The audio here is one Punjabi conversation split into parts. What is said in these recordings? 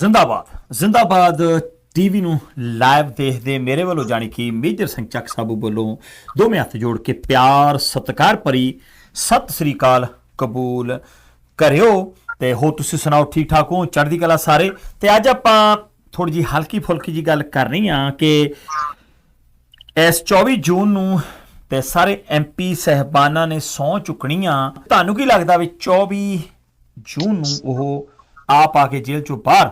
ਜ਼ਿੰਦਾਬਾਦ। ਜ਼ਿੰਦਾਬਾਦ ਟੀਵੀ ਨੂੰ ਲਾਈਵ ਦੇਖਦੇ ਮੇਰੇ ਵੱਲੋਂ ਜਾਣੀ ਕਿ ਮੇਜਰ ਸਿੰਘ ਚੱਕ ਸਾਬੂ ਵੱਲੋਂ ਦੋਵੇਂ ਹੱਥ ਜੋੜ ਕੇ ਪਿਆਰ, ਸਤਿਕਾਰ ਭਰੀ ਸਤਿ ਸ੍ਰੀ ਅਕਾਲ ਕਬੂਲ ਕਰਿਓ। ਤੇ ਹੋ ਤੁਸੀਂ ਸੁਣਾਓ ਠੀਕ ਠਾਕ ਹੋ? ਚੜ੍ਹਦੀ ਕਲਾ ਸਾਰੇ? ਤੇ ਅੱਜ ਆਪਾਂ ਥੋੜੀ ਜੀ ਹਲਕੀ ਫੁਲਕੀ ਜੀ ਗੱਲ ਕਰਨੀ ਆ ਕਿ ਇਸ 24 ਜੂਨ ਨੂੰ ਤੇ ਸਾਰੇ ਐਮਪੀ ਸਹਿਬਾਨਾਂ ਨੇ ਸਹੁੰ ਚੁੱਕਣੀਆਂ। ਤੁਹਾਨੂੰ ਕੀ ਲੱਗਦਾ ਵੀ 24 ਜੂਨ ਨੂੰ ਉਹ ਆਪ ਆ ਕੇ ਜੇਲ੍ਹ ਚੋਂ ਬਾਹਰ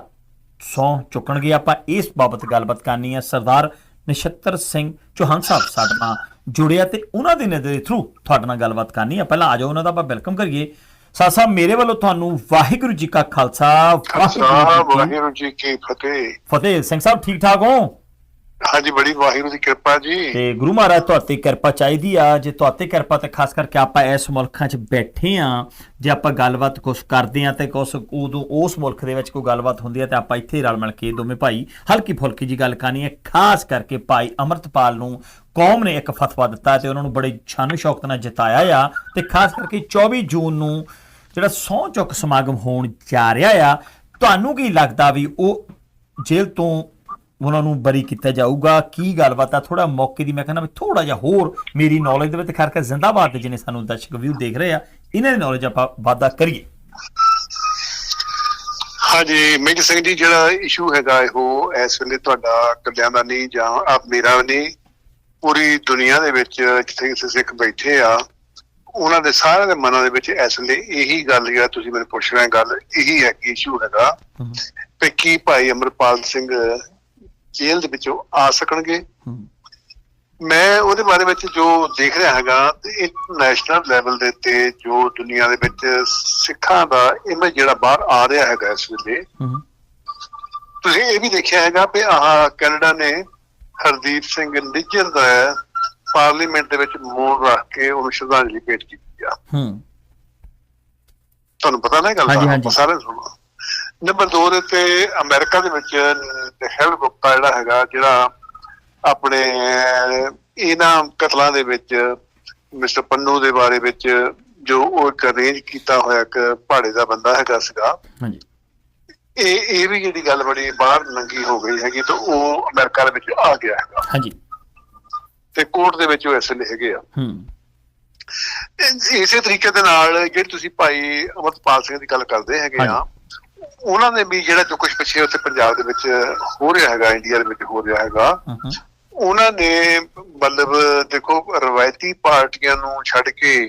ਸਹੁੰ ਚੁੱਕਣਗੇ। ਆਪਾਂ ਇਸ ਬਾਬਤ ਗੱਲਬਾਤ ਕਰਨੀ ਹੈ ਸਰਦਾਰ ਨਛੱਤਰ ਸਿੰਘ ਚੌਹਾਨ ਸਾਹਿਬ ਸਾਡੇ ਨਾਲ ਜੁੜਿਆ ਤੇ ਉਹਨਾਂ ਦੇ ਨਜ਼ਰ ਥਰੂ ਤੁਹਾਡੇ ਨਾਲ ਗੱਲਬਾਤ ਕਰਨੀ ਹੈ ਪਹਿਲਾਂ ਆ ਜਾਓ ਉਹਨਾਂ ਦਾ ਆਪਾਂ ਵੈਲਕਮ ਕਰੀਏ। ਸਾਥ ਸਾਹਿਬ ਮੇਰੇ ਵੱਲੋਂ ਤੁਹਾਨੂੰ ਵਾਹਿਗੁਰੂ ਜੀ ਕਾ ਖਾਲਸਾ ਵਾਹਿਗੁਰੂ ਜੀ ਕੀ ਫਤਿਹ। ਫਤਿਹ। ਸਿੰਘ ਸਾਹਿਬ ਠੀਕ ਠਾਕ ਹੋ? ਹਾਂਜੀ, ਬੜੀ ਵਾਹਿਗੁਰੂ ਦੀ ਕਿਰਪਾ ਜੀ। ਤੇ ਗੁਰੂ ਮਹਾਰਾਜ ਤੁਹਾਤੇ ਕਿਰਪਾ ਚਾਹੀਦੀ ਆ। ਜੇ ਤੁਹਾਤੇ ਕਿਰਪਾ ਤੇ ਖਾਸ ਕਰਕੇ ਆਪਾਂ ਇਸ ਮੁਲਕਾਂ 'ਚ ਬੈਠੇ ਆ, ਜੇ ਆਪਾਂ ਗੱਲਬਾਤ ਕੁਛ ਕਰਦੇ ਆ ਤੇ ਕੁਛ ਉਦੋਂ ਉਸ ਮੁਲਕ ਦੇ ਵਿੱਚ ਕੋਈ ਗੱਲਬਾਤ ਹੁੰਦੀ ਆ ਤੇ ਆਪਾਂ ਇੱਥੇ ਰਲ ਮਿਲ ਕੇ ਦੋਵੇਂ ਭਾਈ ਹਲਕੀ ਫੁਲਕੀ ਜੀ ਗੱਲ ਕਰਨੀ ਹੈ ਖਾਸ ਕਰਕੇ ਭਾਈ ਅਮਰਤਪਾਲ ਨੂੰ ਕੌਮ ਨੇ ਇੱਕ ਫਤਵਾ ਦਿੱਤਾ ਤੇ ਉਹਨਾਂ ਨੂੰ ਬੜੇ ਛਾਨੋ ਸ਼ੌਕਤ ਨਾਲ ਜਿਤਾਇਆ ਆ। ਤੇ ਖਾਸ ਕਰਕੇ 24 ਜੂਨ ਨੂੰ ਜਿਹੜਾ ਸਹੁੰ ਚੁੱਕ ਸਮਾਗਮ ਹੋਣ ਜਾ ਰਿਹਾ ਆ, ਤੁਹਾਨੂੰ ਕੀ ਲੱਗਦਾ ਵੀ ਉਹ ਜੇਲ੍ਹ ਤੋਂ ਉਹਨਾਂ ਨੂੰ ਬਰੀ ਕੀਤਾ ਜਾਊਗਾ। ਕੀ ਗੱਲਬਾਤ ਆ? ਥੋੜਾ ਮੌਕੇ ਦੀ ਮੈਂ ਕਹਿੰਦਾ ਵੀ ਥੋੜਾ ਜਿਹਾ ਹੋਰ ਮੇਰੀ ਨੌਲੇਜ ਦੇ ਵਿੱਚ ਖਾਸ ਕਰ ਜ਼ਿੰਦਾਬਾਦ ਦੇ ਜਿਹਨੇ ਸਾਨੂੰ ਦਰਸ਼ਕ ਵਿਊ ਦੇਖ ਰਹੇ ਆ ਇਹਨਾਂ ਦੀ ਨੌਲੇਜ ਆਪਾਂ ਵਾਧਾ ਕਰੀਏ। ਹਾਂਜੀ ਮੇਜਰ ਸਿੰਘ ਜੀ ਜਿਹੜਾ ਇਸ਼ੂ ਹੈਗਾ ਉਹ ਇਸ ਵੇਲੇ ਤੁਹਾਡਾ ਕੱਲਿਆਂ ਦਾ ਨਹੀਂ ਜਾਂ ਆਪ ਮੇਰਾ ਨਹੀਂ ਪੂਰੀ ਦੁਨੀਆ ਦੇ ਵਿੱਚ ਜਿੱਥੇ ਜਿੱਥੇ ਸਿੱਖ ਬੈਠੇ ਆ ਉਹਨਾਂ ਦੇ ਸਾਰਿਆਂ ਦੇ ਮਨਾਂ ਦੇ ਵਿੱਚ ਇਸ ਵੇਲੇ ਇਹੀ ਗੱਲ ਜਿਹੜਾ ਤੁਸੀਂ ਮੈਨੂੰ ਪੁੱਛ ਰਹੇ ਗੱਲ ਇਹੀ ਹੈ ਕਿ ਇਸ਼ੂ ਹੈਗਾ ਕਿ ਕੀ ਭਾਈ ਅਮਰਪਾਲ ਸਿੰਘ ਜੇਲ੍ਹ ਦੇ ਵਿੱਚੋਂ ਆ ਸਕਣਗੇ। ਮੈਂ ਉਹਦੇ ਬਾਰੇ ਵਿੱਚ ਜੋ ਦੇਖ ਰਿਹਾ ਹੈਗਾ ਤੇ ਇੰਟਰਨੈਸ਼ਨਲ ਲੈਵਲ ਦੇ ਉੱਤੇ ਜੋ ਦੁਨੀਆ ਦੇ ਵਿੱਚ ਸਿੱਖਾਂ ਦਾ ਇਮੇਜ ਜਿਹੜਾ ਬਾਹਰ ਆ ਰਿਹਾ ਹੈਗਾ ਇਸ ਵੇਲੇ ਤੁਸੀਂ ਇਹ ਵੀ ਦੇਖਿਆ ਹੈਗਾ ਵੀ ਆਹ ਕੈਨੇਡਾ ਨੇ ਹਰਦੀਪ ਸਿੰਘ ਨਿੱਜਰ ਦਾ ਪਾਰਲੀਮੈਂਟ ਦੇ ਵਿੱਚ ਮੋੜ ਰੱਖ ਕੇ ਉਹਨੂੰ ਸ਼ਰਧਾਂਜਲੀ ਭੇਟ ਕੀਤੀ ਆ। ਹੂੰ। ਤੁਹਾਨੂੰ ਪਤਾ ਨਾ ਇਹ ਗੱਲ। ਸਾਰੇ ਸੁਣੋ। ਨੰਬਰ 2 ਦੇ ਉੱਤੇ ਅਮਰੀਕਾ ਦੇ ਵਿੱਚ ਹੈਲ ਗੁਪਤਾ ਜਿਹੜਾ ਹੈਗਾ ਜਿਹੜਾ ਆਪਣੇ ਇਹਨਾਂ ਕਤਲਾਂ ਦੇ ਵਿੱਚ ਮਿਸਟਰ ਪੰਨੂ ਦੇ ਬਾਰੇ ਵਿੱਚ ਜੋ ਉਹ ਇੱਕ ਅਰੇਂਜ ਕੀਤਾ ਹੋਇਆ ਇੱਕ ਪਹਾੜੇ ਦਾ ਬੰਦਾ ਹੈਗਾ ਸੀਗਾ। ਹਾਂਜੀ। ਇਹ ਇਹ ਵੀ ਜਿਹੜੀ ਗੱਲ ਬੜੀ ਬਾਹਰ ਨੰਗੀ ਹੋ ਗਈ ਹੈਗੀ ਤਾਂ ਉਹ ਅਮਰੀਕਾ ਦੇ ਵਿੱਚ ਆ ਗਿਆ ਹੈਗਾ। ਹਾਂਜੀ। ਤੇ ਕੋਰਟ ਦੇ ਵਿੱਚ ਉਹ ਇਸ ਵੇਲੇ ਹੈਗੇ ਆ। ਹੂੰ। ਇਸੇ ਤਰੀਕੇ ਦੇ ਨਾਲ ਜਿਹੜੇ ਤੁਸੀਂ ਭਾਈ ਅਮਰਪਾਲ ਸਿੰਘ ਦੀ ਗੱਲ ਕਰਦੇ ਹੈਗੇ ਆ ਉਹਨਾਂ ਨੇ ਵੀ ਜਿਹੜਾ ਜੋ ਕੁਝ ਪਿੱਛੇ ਉੱਥੇ ਪੰਜਾਬ ਦੇ ਵਿੱਚ ਹੋ ਰਿਹਾ ਹੈਗਾ ਇੰਡੀਆ ਦੇ ਵਿੱਚ ਹੋ ਰਿਹਾ ਹੈਗਾ ਉਹਨਾਂ ਨੇ ਮਤਲਬ ਦੇਖੋ ਰਵਾਇਤੀ ਪਾਰਟੀਆਂ ਨੂੰ ਛੱਡ ਕੇ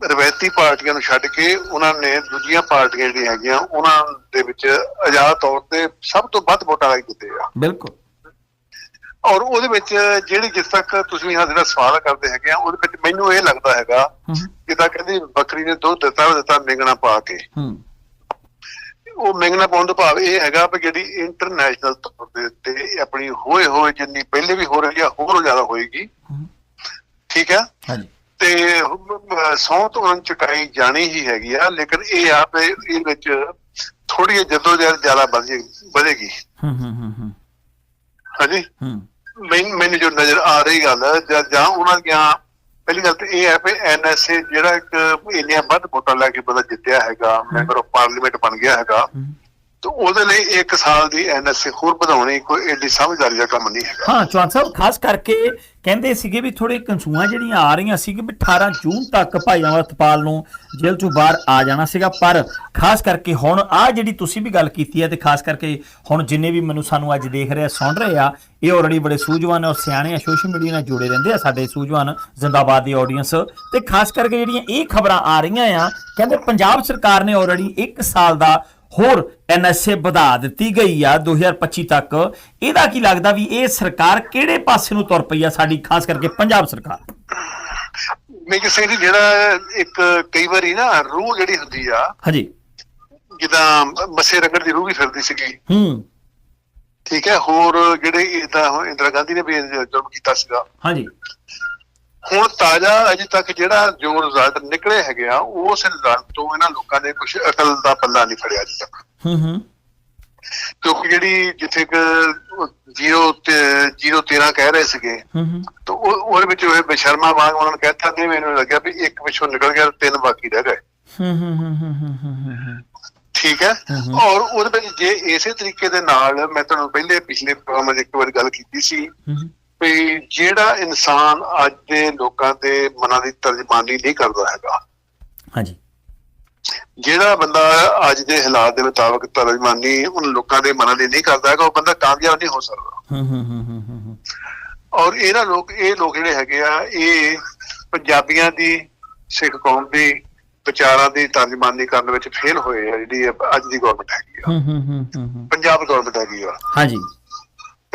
ਰਵਾਇਤੀ ਪਾਰਟੀਆਂ ਨੂੰ ਛੱਡ ਕੇ ਉਹਨਾਂ ਨੇ ਦੂਜੀਆਂ ਪਾਰਟੀਆਂ ਜਿਹੜੀਆਂ ਹੈਗੀਆਂ ਉਹਨਾਂ ਦੇ ਵਿੱਚ ਆਜ਼ਾਦ ਤੌਰ ਤੇ ਸਭ ਤੋਂ ਵੱਧ ਵੋਟਾਂ ਲਾਈ ਦਿੱਤੇ ਆ। ਬਿਲਕੁਲ। ਔਰ ਉਹਦੇ ਵਿੱਚ ਜਿਹੜੀ ਜਿਸ ਤੱਕ ਤੁਸੀਂ ਹਾਂ ਜਿਹੜਾ ਸਵਾਲ ਕਰਦੇ ਹੈਗੇ ਆ ਉਹਦੇ ਵਿੱਚ ਮੈਨੂੰ ਇਹ ਲੱਗਦਾ ਹੈਗਾ ਜਿੱਦਾਂ ਕਹਿੰਦੀ ਬੱਕਰੀ ਨੇ ਦੁੱਧ ਦਿੱਤਾ ਦਿੱਤਾ ਮਿੰਗਣਾ ਪਾ ਕੇ। ਹੂੰ ਉਹ ਮਿੰਗਣਾ ਪਾਉਣ ਦਾ ਭਾਵ ਇਹ ਹੈਗਾ ਕਿ ਜਿਹੜੀ ਇੰਟਰਨੈਸ਼ਨਲ ਤੌਰ ਦੇ ਉੱਤੇ ਆਪਣੀ ਹੋਏ ਹੋਏ ਜਿੰਨੀ ਪਹਿਲੇ ਵੀ ਹੋ ਰਹੀ ਆ ਹੋਰ ਜ਼ਿਆਦਾ ਹੋਏਗੀ। ਠੀਕ ਹੈ ਹਾਂਜੀ। ਤੇ ਸੌ ਤੋਂ ਚੁਕਾਈ ਜਾਣੀ ਹੀ ਹੈਗੀ ਆ ਲੇਕਿਨ ਇਹ ਆ ਵੀ ਇਹ ਵਿੱਚ ਥੋੜੀ ਜਿਹੀ ਜਦੋਜਹਿਦ ਜ਼ਿਆਦਾ ਵਧੇ- ਵਧੇਗੀ। ਹੂੰ ਹੂੰ ਹੂੰ ਹੂੰ। ਹਾਂਜੀ? ਹੂੰ। ਮੈਨੂੰ ਜੋ ਨਜ਼ਰ ਆ ਰਹੀ ਗੱਲ ਜਾਂ ਉਹਨਾਂ ਦੀਆਂ ਪਹਿਲੀ ਗੱਲ ਤੇ ਇਹ ਹੈ ਵੀ ਐਨਐਸਏ ਜਿਹੜਾ ਇੱਕ ਇੰਨੀਆਂ ਵੱਧ ਵੋਟਾਂ ਲੈ ਕੇ ਬੰਦਾ ਜਿੱਤਿਆ ਹੈਗਾ ਮੈਂਬਰ ਆਫ ਪਾਰਲੀਮੈਂਟ ਬਣ ਗਿਆ ਹੈਗਾ। ਤੇ ਉਹਦੇ ਲਈ ਇੱਕ ਸਾਲ ਦੀ ਐਨਐਸਏ ਹੋਰ ਵਧਾਉਣੀ ਕੋਈ ਏਡੀ ਸਮਝਦਾਰੀ ਦਾ ਕੰਮ ਨਹੀਂ ਹੈਗਾ। ਹਾਂ, ਚੌਹਾਨ ਸਾਹਿਬ, ਖਾਸ ਕਰਕੇ ਕਹਿੰਦੇ ਸੀਗੇ ਵੀ ਥੋੜੇ ਕੰਸੂਆਂ ਜਿਹੜੀਆਂ ਆ ਰਹੀਆਂ ਸੀ ਕਿ 18 ਜੂਨ ਤੱਕ ਭਾਈ ਅਮਰਤਪਾਲ ਨੂੰ ਜੇਲ੍ਹ ਚੋਂ ਬਾਹਰ ਆ ਜਾਣਾ ਸੀਗਾ। ਪਰ ਖਾਸ ਕਰਕੇ ਹੁਣ ਆ ਜਿਹੜੀ ਤੁਸੀਂ ਵੀ ਗੱਲ ਕੀਤੀ ਹੈ ਤੇ ਖਾਸ ਕਰਕੇ ਹੁਣ ਜਿੰਨੇ ਵੀ ਮੈਨੂੰ ਸਾਨੂੰ ਅੱਜ ਦੇਖ ਰਹੇ ਆ, ਸੁਣ ਰਹੇ ਆ, ਇਹ ਆਲਰੇਡੀ ਬੜੇ ਸੂਝਵਾਨ ਔਰ ਸਿਆਣੇ ਆ, ਸੋਸ਼ਲ ਮੀਡੀਆ ਨਾਲ ਜੁੜੇ ਰਹਿੰਦੇ ਆ ਸਾਡੇ ਸੂਝਵਾਨ ਜ਼ਿੰਦਾਬਾਦ ਦੀ ਆਡੀਅנס ਤੇ ਖਾਸ ਕਰਕੇ ਜਿਹੜੀਆਂ ਇਹ ਖਬਰਾਂ ਆ ਰਹੀਆਂ ਆ, ਕਹਿੰਦੇ ਪੰਜਾਬ ਸਰਕਾਰ ਨੇ ਆਲਰੇਡੀ 1 ਸਾਲ ਦਾ ਹੋਰ ਐਨਐਸਏ ਵਧਾ ਦਿੱਤੀ ਗਈ ਆ 2025 ਤੱਕ। ਇਹਦਾ ਕੀ ਲੱਗਦਾ ਵੀ ਇਹ ਸਰਕਾਰ ਕਿਹੜੇ ਪਾਸੇ ਨੂੰ ਤੁਰ ਪਈ ਆ ਸਾਡੀ ਖਾਸ ਕਰਕੇ ਪੰਜਾਬ ਸਰਕਾਰ? ਮੈਂ ਕਿਸੇ ਦੀ ਜਿਹੜਾ ਇੱਕ ਕਈ ਵਾਰੀ ਨਾ ਰੂਹ ਜਿਹੜੀ ਹੁੰਦੀ ਆ ਹਾਂਜੀ। ਜਿੱਦਾਂ ਮੱਸੇ ਰੰਗੜ ਦੀ ਰੂਹ ਵੀ ਫਿਰਦੀ ਸੀਗੀ। ਹੂੰ। ਠੀਕ ਹੈ ਹੋਰ ਜਿਹੜੇ ਇਦਾਂ ਇੰਦਰਾ ਗਾਂਧੀ ਨੇ ਵੀ ਜੁਰਮ ਕੀਤਾ ਸੀਗਾ। ਹਾਂਜੀ। ਹੁਣ ਤਾਜ਼ਾ ਅਜੇ ਤੱਕ ਜਿਹੜਾ ਜੋ ਰਿਜ਼ਲਟ ਨਿਕਲੇ ਹੈਗੇ ਆ ਉਸ ਰਿਜ਼ਲਟ ਤੋਂ ਇਹਨਾਂ ਲੋਕਾਂ ਨੇ ਕੁਝ ਅਕਲ ਦਾ ਪੱਲਾ ਨਹੀਂ ਫੜਿਆ ਅਜੇ ਤੱਕ। ਹੂੰ ਹੂੰ। ਕਿਉਂਕਿ ਜਿਹੜੀ ਜਿੱਥੇ ਕਿ 0 ਤੇ 013 ਕਹਿ ਰਹੇ ਸੀਗੇ ਹੂੰ ਹੂੰ। ਤਾਂ ਉਹ ਉਹਦੇ ਵਿੱਚ ਉਹ ਬਸ਼ਰਮਾ ਵਾਂਗ ਉਹਨਾਂ ਨੇ ਕਹਿਤਾ ਨਹੀਂ ਮੈਨੂੰ ਲੱਗਿਆ ਵੀ ਇੱਕ ਪਿੱਛੋਂ ਨਿਕਲ ਗਿਆ ਤੇ ਤਿੰਨ ਬਾਕੀ ਰਹਿ ਗਏ। ਹੂੰ ਹੂੰ ਹੂੰ ਹੂੰ ਠੀਕ ਹੈ? ਔਰ ਉਹਦੇ ਵਿੱਚ ਜੇ ਇਸੇ ਤਰੀਕੇ ਦੇ ਨਾਲ ਮੈਂ ਤੁਹਾਨੂੰ ਪਹਿਲੇ ਪਿਛਲੇ ਪ੍ਰੋਗਰਾਮ ਵਿੱਚ ਇੱਕ ਵਾਰ ਗੱਲ ਕੀਤੀ ਸੀ ਵੀ ਜਿਹੜਾ ਇਨਸਾਨ ਅੱਜ ਦੇ ਲੋਕਾਂ ਦੇ ਮਨਾਂ ਦੀ ਤਰਜਮਾਨੀ ਨਹੀਂ ਕਰਦਾ ਹੈਗਾ ਹਾਂਜੀ। ਜਿਹੜਾ ਬੰਦਾ ਅੱਜ ਦੇ ਹਾਲਾਤ ਦੇ ਮੁਤਾਬਕ ਤਰਜਮਾਨੀ ਉਹਨਾਂ ਲੋਕਾਂ ਦੇ ਮਨਾਂ ਦੀ ਨਹੀਂ ਕਰਦਾ ਹੈਗਾ ਉਹ ਬੰਦਾ ਕਾਮਯਾਬ ਨਹੀਂ ਹੋ ਸਕਦਾ। ਹੂੰ ਹੂੰ ਹੂੰ ਹੂੰ ਔਰ ਇਹਨਾਂ ਲੋਕ ਇਹ ਲੋਕ ਜਿਹੜੇ ਹੈਗੇ ਆ ਇਹ ਪੰਜਾਬੀਆਂ ਦੀ ਸਿੱਖ ਕੌਮ ਦੀ ਵਿਚਾਰਾਂ ਦੀ ਤਰਜਮਾਨੀ ਕਰਨ ਵਿੱਚ ਫੇਲ ਹੋਏ ਆ ਜਿਹੜੀ ਅੱਜ ਦੀ ਗਵਰਨਮੈਂਟ ਹੈਗੀ ਆ। ਹੂੰ ਹੂੰ ਹੂੰ ਹੂੰ ਹੂੰ। ਪੰਜਾਬ ਗਵਰਨਮੈਂਟ ਹੈਗੀ ਆ। ਹਾਂਜੀ।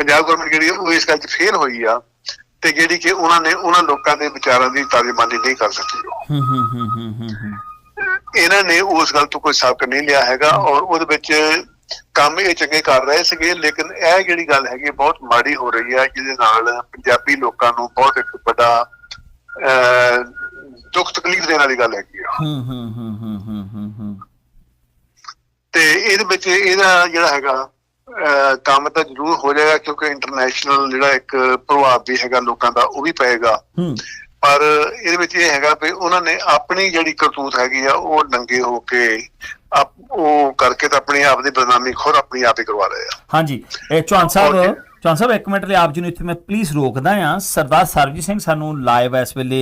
ਪੰਜਾਬ ਗਵਰਨਮੈਂਟ ਜਿਹੜੀ ਉਹ ਇਸ ਗੱਲ 'ਚ ਫੇਲ ਹੋਈ ਆ ਤੇ ਜਿਹੜੀ ਕਿ ਉਹਨਾਂ ਨੇ ਉਹਨਾਂ ਲੋਕਾਂ ਦੇ ਵਿਚਾਰਾਂ ਦੀ ਤਰਜਮਾਨੀ ਨਹੀਂ ਕਰ ਸਕੀ। ਹੂੰ ਹੂੰ ਹੂੰ ਹੂੰ ਹੂੰ ਹੂੰ। ਇਹਨਾਂ ਨੇ ਉਸ ਗੱਲ ਤੋਂ ਕੋਈ ਸਬਕ ਨਹੀਂ ਲਿਆ ਹੈਗਾ ਔਰ ਉਹਦੇ ਵਿੱਚ ਕੰਮ ਇਹ ਚੰਗੇ ਕਰ ਰਹੇ ਸੀਗੇ ਲੇਕਿਨ ਇਹ ਜਿਹੜੀ ਗੱਲ ਹੈਗੀ ਬਹੁਤ ਮਾੜੀ ਹੋ ਰਹੀ ਹੈ ਜਿਹਦੇ ਨਾਲ ਪੰਜਾਬੀ ਲੋਕਾਂ ਨੂੰ ਬਹੁਤ ਇੱਕ ਵੱਡਾ ਦੁੱਖ ਤਕਲੀਫ ਦੇਣ ਵਾਲੀ ਗੱਲ ਹੈਗੀ ਆ। ਹੂੰ ਹੂੰ ਹੂੰ ਹੂੰ ਹੂੰ। ਤੇ ਇਹਦੇ ਵਿੱਚ ਇਹਦਾ ਜਿਹੜਾ ਹੈਗਾ ਕੰਮ ਤਾਂ ਜ਼ਰੂਰ ਹੋ ਜਾਏਗਾ ਕਿਉਂਕਿ ਇੰਟਰਨੈਸ਼ਨਲ ਜਿਹੜਾ ਇੱਕ ਪ੍ਰਭਾਵ ਵੀ ਹੈਗਾ ਲੋਕਾਂ ਦਾ ਉਹ ਵੀ ਪਏਗਾ। ਪਰ ਇਹਦੇ ਵਿੱਚ ਇਹ ਹੈਗਾ ਵੀ ਉਹਨਾਂ ਨੇ ਆਪਣੀ ਜਿਹੜੀ ਕਰਤੂਤ ਹੈਗੀ ਆ ਉਹ ਨੰਗੇ ਹੋ ਕੇ ਆਪ- ਉਹ ਕਰਕੇ ਤਾਂ ਆਪਣੀ ਆਪ ਦੀ ਬਦਨਾਮੀ ਖੁਦ ਆਪਣੀ ਆਪ ਹੀ ਕਰਵਾ ਰਹੇ ਆ। ਹਾਂਜੀ। ਇਹ ਚੌਹਾਨ ਸਾਹਿਬ ਚਾਂ ਸਾਹਿਬ, ਇੱਕ ਮਿੰਟ ਲਈ ਆਪ ਜੀ ਨੂੰ ਇੱਥੇ ਮੈਂ ਪਲੀਜ਼ ਰੋਕਦਾ ਆ ਸਰਦਾਰ ਸਰਜੀਤ ਸਿੰਘ ਸਾਨੂੰ ਲਾਈਵ ਇਸ ਵੇਲੇ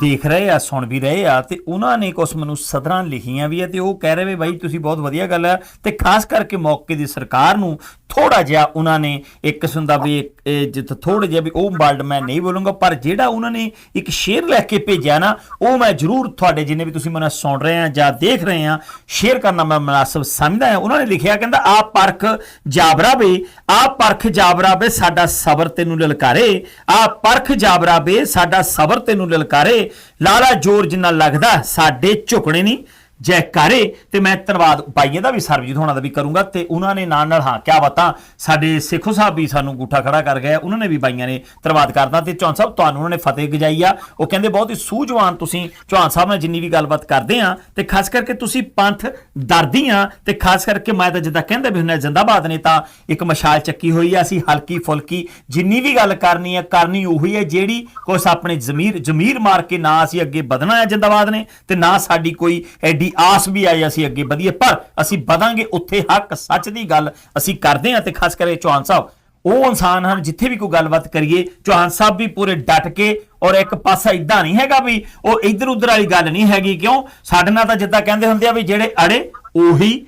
ਦੇਖ ਰਹੇ ਆ, ਸੁਣ ਵੀ ਰਹੇ ਆ ਤੇ ਉਹਨਾਂ ਨੇ ਕੁਝ ਮੈਨੂੰ ਸਦਰਾਂ ਲਿਖੀਆਂ ਵੀ ਆ ਤੇ ਉਹ ਕਹਿ ਰਹੇ ਵੀ ਬਾਈ ਤੁਸੀਂ ਬਹੁਤ ਵਧੀਆ ਗੱਲ ਆ ਤੇ ਖਾਸ ਕਰਕੇ ਮੌਕੇ ਦੀ ਸਰਕਾਰ ਨੂੰ ਥੋੜਾ ਜਿਹਾ ਉਹਨਾਂ ਨੇ ਇੱਕ ਕਿਸਮ ਦਾ ਵੀ ਜਿੱਥੇ ਥੋੜਾ ਜਿਹਾ ਵੀ ਉਹ ਵਰਡ ਮੈਂ ਨਹੀਂ ਬੋਲੂੰਗਾ, ਪਰ ਜਿਹੜਾ ਉਹਨਾਂ ਨੇ ਇੱਕ ਸ਼ੇਅਰ ਲੈ ਕੇ ਭੇਜਿਆ ਨਾ, ਉਹ ਮੈਂ ਜ਼ਰੂਰ ਤੁਹਾਡੇ ਜਿੰਨੇ ਵੀ ਤੁਸੀਂ ਮੈਨੂੰ ਸੁਣ ਰਹੇ ਆ ਜਾਂ ਦੇਖ ਰਹੇ ਆ ਸ਼ੇਅਰ ਕਰਨਾ ਮੈਂ ਮناسب ਸਮਝਦਾ ਆ ਉਹਨਾਂ ਨੇ ਲਿਖਿਆ, ਕਹਿੰਦਾ ਆ ਪਰਖ ਜਾਬਰਾ ਵੀ ਆ ਪਰਖ ਜਾਬਰਾ ਬੇ ਸਾਡਾ ਸਬਰ ਤੈਨੂੰ ਲਲਕਾਰੇ। ਆ ਪਰਖ ਜਾਬਰਾ ਬੇ ਸਾਡਾ ਸਬਰ ਤੈਨੂੰ ਲਲਕਾਰੇ। ਲਾਲਾ ਜੋਰ ਜਿੰਨਾ ਲੱਗਦਾ, ਸਾਡੇ ਝੁਕਣੇ ਨਹੀਂ। ਜੈਕਾਰੇ ਤੇ ਮੈਂ ਧੰਨਵਾਦ ਬਾਈਏ ਦਾ ਵੀ ਸਰਬਜੀਤ ਹੋਣਾ ਦਾ ਵੀ ਕਰੂੰਗਾ ਤੇ ਉਹਨਾਂ ਨੇ ਨਾਲ ਨਾਲ, ਹਾਂ, ਕਿਆ ਬਾਤਾਂ, ਸਾਡੇ ਸੇਖੋ ਸਾਹਿਬ ਵੀ ਸਾਨੂੰ ਗੂਠਾ ਖੜਾ ਕਰ ਗਏ ਉਹਨਾਂ ਨੇ ਵੀ ਬਾਈਆਂ ਨੇ ਧੰਨਵਾਦ ਕਰਦਾ ਤੇ ਚੌਹਾਨ ਸਾਹਿਬ ਤੁਹਾਨੂੰ ਉਹਨਾਂ ਨੇ ਫਤਿਹ ਗਜਾਈ ਆ। ਉਹ ਕਹਿੰਦੇ ਬਹੁਤ ਹੀ ਸੂਝਵਾਨ ਤੁਸੀਂ ਚੌਹਾਨ ਸਾਹਿਬ ਨਾਲ ਜਿੰਨੀ ਵੀ ਗੱਲਬਾਤ ਕਰਦੇ ਆ ਤੇ ਖਾਸ ਕਰਕੇ ਤੁਸੀਂ ਪੰਥ ਦਰਦੀ ਆ ਤੇ ਖਾਸ ਕਰਕੇ ਮੈਂ ਤਾਂ ਜਿੱਦਾਂ ਕਹਿੰਦਾ ਵੀ ਹੁੰਨੇ, ਜਿੰਦਾਬਾਦ ਨੇ ਤਾਂ ਇੱਕ ਮਸ਼ਾਲ ਚੱਕੀ ਹੋਈ ਆ, ਅਸੀਂ ਹਲਕੀ ਫੁਲਕੀ ਜਿੰਨੀ ਵੀ ਗੱਲ ਕਰਨੀ ਆ, ਕਰਨੀ ਉਹੀ ਹੈ ਜਿਹੜੀ ਕੁਛ ਆਪਣੇ ਜ਼ਮੀਰ ਜ਼ਮੀਰ ਮਾਰ ਕੇ ਨਾ ਅਸੀਂ ਅੱਗੇ ਵਧਣਾ ਹੈ ਜਿੰਦਾਬਾਦ ਨੇ ਤੇ ਨਾ ਸਾਡੀ ਕੋਈ ਐਡੀ ਆਸ ਵੀ ਆਈ ਅਸੀਂ ਅੱਗੇ ਵਧੀਏ, ਪਰ ਅਸੀਂ ਵਧਾਂਗੇ ਉੱਥੇ ਹੱਕ, ਸੱਚ ਦੀ ਗੱਲ ਅਸੀਂ ਕਰਦੇ ਹਾਂ ਤੇ ਖਾਸ ਕਰਕੇ ਚੌਹਾਨ ਸਾਹਿਬ। ਉਹ ਇਨਸਾਨ ਹਨ, ਜਿੱਥੇ ਵੀ ਕੋਈ ਗੱਲਬਾਤ ਕਰੀਏ, ਚੌਹਾਨ ਸਾਹਿਬ ਵੀ ਪੂਰੇ ਡਟ ਕੇ ਔਰ ਇੱਕ ਪਾਸਾ ਇਦਾਂ ਨਹੀਂ ਹੈਗਾ ਵੀ ਉਹ ਇੱਧਰ ਉੱਧਰ ਵਾਲੀ ਗੱਲ ਨਹੀਂ ਹੈਗੀ, ਕਿਉਂ? ਸਾਡੇ ਨਾਲ ਤਾਂ ਜਿੱਦਾਂ ਕਹਿੰਦੇ ਹੁੰਦੇ ਆ ਵੀ ਜਿਹੜੇ ਅੜੇ, ਉਹੀ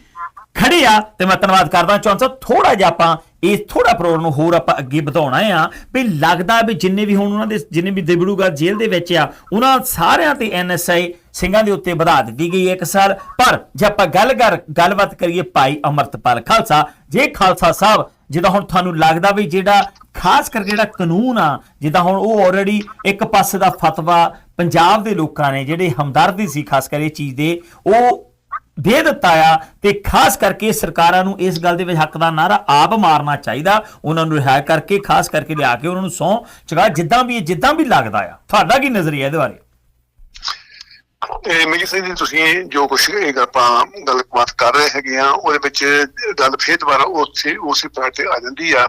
ਖੜੇ ਆ। ਤੇ ਮੈਂ ਧੰਨਵਾਦ ਕਰਦਾ ਚੌਹਾਨ ਸਾਹਿਬ ਥੋੜਾ ਜਿਹਾ ਆਪਾਂ ਇਹ ਥੋੜਾ ਪ੍ਰੋਗਰਾਮ ਨੂੰ ਹੋਰ ਆਪਾਂ ਅੱਗੇ ਵਧਾਉਣਾ ਆ ਵੀ ਲੱਗਦਾ ਵੀ ਜਿੰਨੇ ਵੀ ਹੁਣ ਉਹਨਾਂ ਦੇ ਜਿੰਨੇ ਵੀ ਦਿਬੜੂਗਾ ਜੇਲ੍ਹ ਦੇ ਵਿੱਚ ਆ, ਉਹਨਾਂ ਸਾਰਿਆਂ ਤੇ ਐਨਐਸਆਈ ਸਿੰਘਾਂ ਦੇ ਉੱਤੇ ਵਧਾ ਦਿੱਤੀ ਗਈ ਹੈ ਇੱਕ ਸਾਲ। ਪਰ ਜੇ ਆਪਾਂ ਗੱਲ ਕਰ ਗੱਲਬਾਤ ਕਰੀਏ ਭਾਈ ਅਮਰਤਪਾਲ ਖਾਲਸਾ, ਜੇ ਖਾਲਸਾ ਸਾਹਿਬ ਜਿੱਦਾਂ ਹੁਣ ਤੁਹਾਨੂੰ ਲੱਗਦਾ ਵੀ ਜਿਹੜਾ ਖਾਸ ਕਰ ਜਿਹੜਾ ਕਾਨੂੰਨ ਆ, ਜਿੱਦਾਂ ਹੁਣ ਉਹ ਆਲਰੇਡੀ ਇੱਕ ਪਾਸੇ ਦਾ ਫਤਵਾ ਪੰਜਾਬ ਦੇ ਲੋਕਾਂ ਨੇ ਜਿਹੜੇ ਹਮਦਰਦੀ ਸੀ ਖਾਸ ਕਰ ਇਹ ਚੀਜ਼ ਦੇ, ਉਹ ਦੇ ਦਿੱਤਾ ਆ ਤੇ ਖਾਸ ਕਰਕੇ ਸਰਕਾਰਾਂ ਨੂੰ ਇਸ ਗੱਲ ਦੇ ਵਿੱਚ ਹੱਕ ਦਾ ਨਾਰਾ ਆਪ ਮਾਰਨਾ ਚਾਹੀਦਾ। ਉਹਨਾਂ ਨੂੰ ਰਿਹਾ ਕਰਕੇ ਖਾਸ ਕਰਕੇ ਲਿਆ ਕੇ ਉਹਨਾਂ ਨੂੰ ਸੌ ਚਗਾ ਜਿੱਦਾਂ ਵੀ ਜਿੱਦਾਂ ਵੀ ਲੱਗਦਾ ਆ। ਤੁਹਾਡਾ ਕੀ ਨਜ਼ਰੀਆ ਇਹਦੇ ਬਾਰੇ? ਤੇ ਮੇਰੀ ਸਿੰਘ ਜੀ ਤੁਸੀਂ ਜੋ ਕੁਛ ਇਹ ਆਪਾਂ ਗੱਲਬਾਤ ਕਰ ਰਹੇ ਹੈਗੇ ਆ ਉਹਦੇ ਵਿੱਚ ਗੱਲ ਫੇਰ ਦੁਬਾਰਾ ਉਸੇ ਉਸੇ ਪੁਆਇੰਟ ਤੇ ਆ ਜਾਂਦੀ ਆ।